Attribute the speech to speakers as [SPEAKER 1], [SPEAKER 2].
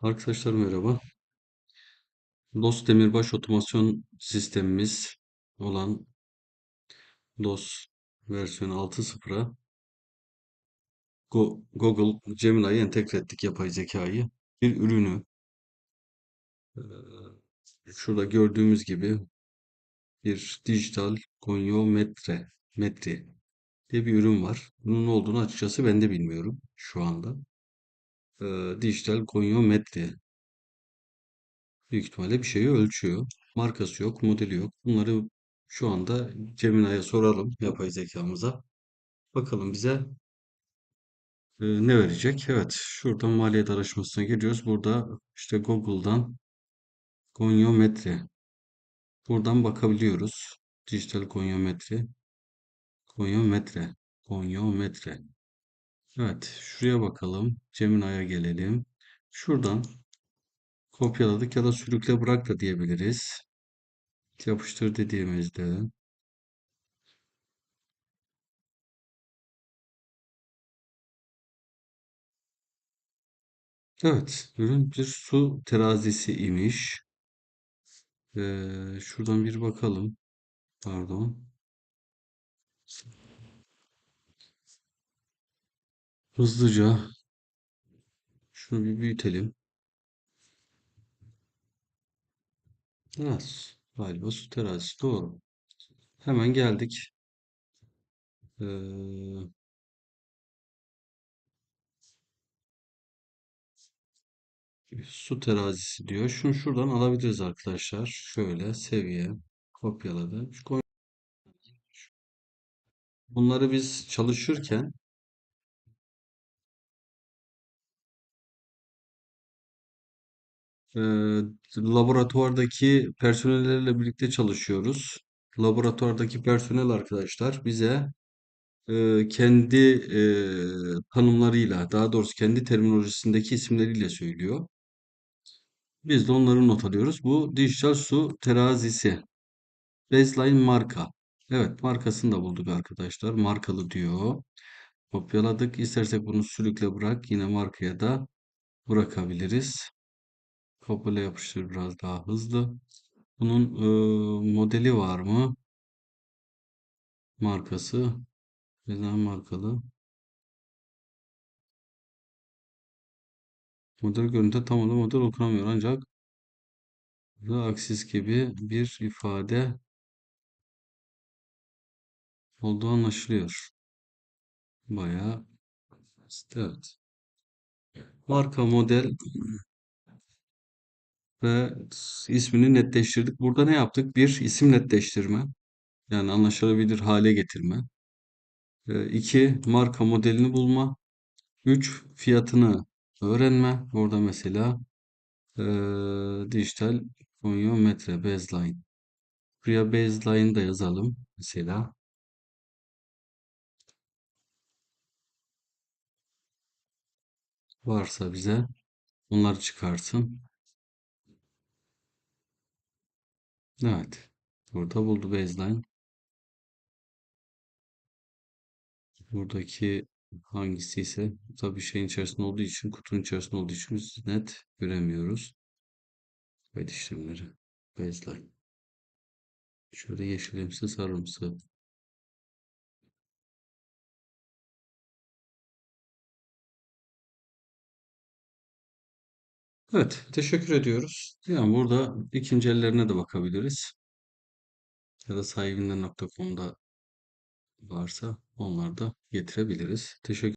[SPEAKER 1] Arkadaşlar merhaba. DOS Demirbaş otomasyon sistemimiz olan DOS versiyon 6.0'a Go- Google Gemini'yi entegre ettik yapay zekayı. Bir ürünü şurada gördüğümüz gibi bir dijital gonyometre metri diye bir ürün var. Bunun ne olduğunu açıkçası ben de bilmiyorum şu anda. Eee, dijital gonyometri büyük ihtimalle bir şeyi ölçüyor. Markası yok, modeli yok. Bunları şu anda Gemini'ye soralım yapay zekamıza. Bakalım bize e, ne verecek? Evet, şuradan maliyet araştırmasına giriyoruz. Burada işte Google'dan gonyometri. Buradan bakabiliyoruz. Dijital gonyometri. Gonyometre. Gonyometre. Evet, şuraya bakalım. Gemini'ye gelelim. Şuradan kopyaladık ya da sürükle bırak da diyebiliriz. Yapıştır dediğimizde Evet, ürün bir su terazisi imiş. Ee, şuradan bir bakalım. Pardon. Hızlıca şunu bir büyütelim. Evet, galiba su terazisi doğru. Hemen geldik. Ee, su terazisi diyor. Şunu şuradan alabiliriz arkadaşlar. Şöyle seviye kopyaladı. Bunları biz çalışırken e, laboratuvardaki personellerle birlikte çalışıyoruz. Laboratuvardaki personel arkadaşlar bize e, kendi e, tanımlarıyla, daha doğrusu kendi terminolojisindeki isimleriyle söylüyor. Biz de onları not alıyoruz. Bu dijital su terazisi. Baseline marka. Evet, markasını da bulduk arkadaşlar. Markalı diyor. Kopyaladık. İstersek bunu sürükle bırak. Yine markaya da bırakabiliriz. Kopyala yapıştır biraz daha hızlı. Bunun e, modeli var mı? Markası. Neden markalı? Model görüntü tam olarak model okunamıyor ancak ve aksis gibi bir ifade olduğu anlaşılıyor. Bayağı evet. Marka, model ve ismini netleştirdik. Burada ne yaptık? Bir isim netleştirme. Yani anlaşılabilir hale getirme. E, iki marka modelini bulma. Üç fiyatını öğrenme. Orada mesela e, dijital konyometre baseline. Buraya baseline da yazalım mesela. Varsa bize bunları çıkarsın. Evet. Burada buldu baseline. Buradaki hangisi ise tabii şeyin içerisinde olduğu için, kutunun içerisinde olduğu için biz net göremiyoruz. Kayıt işlemleri. Baseline. Şöyle yeşilimsi sarımsı. Evet, teşekkür ediyoruz. Yani burada ikinci ellerine de bakabiliriz. Ya da sahibinden.com'da varsa onları da getirebiliriz. Teşekkür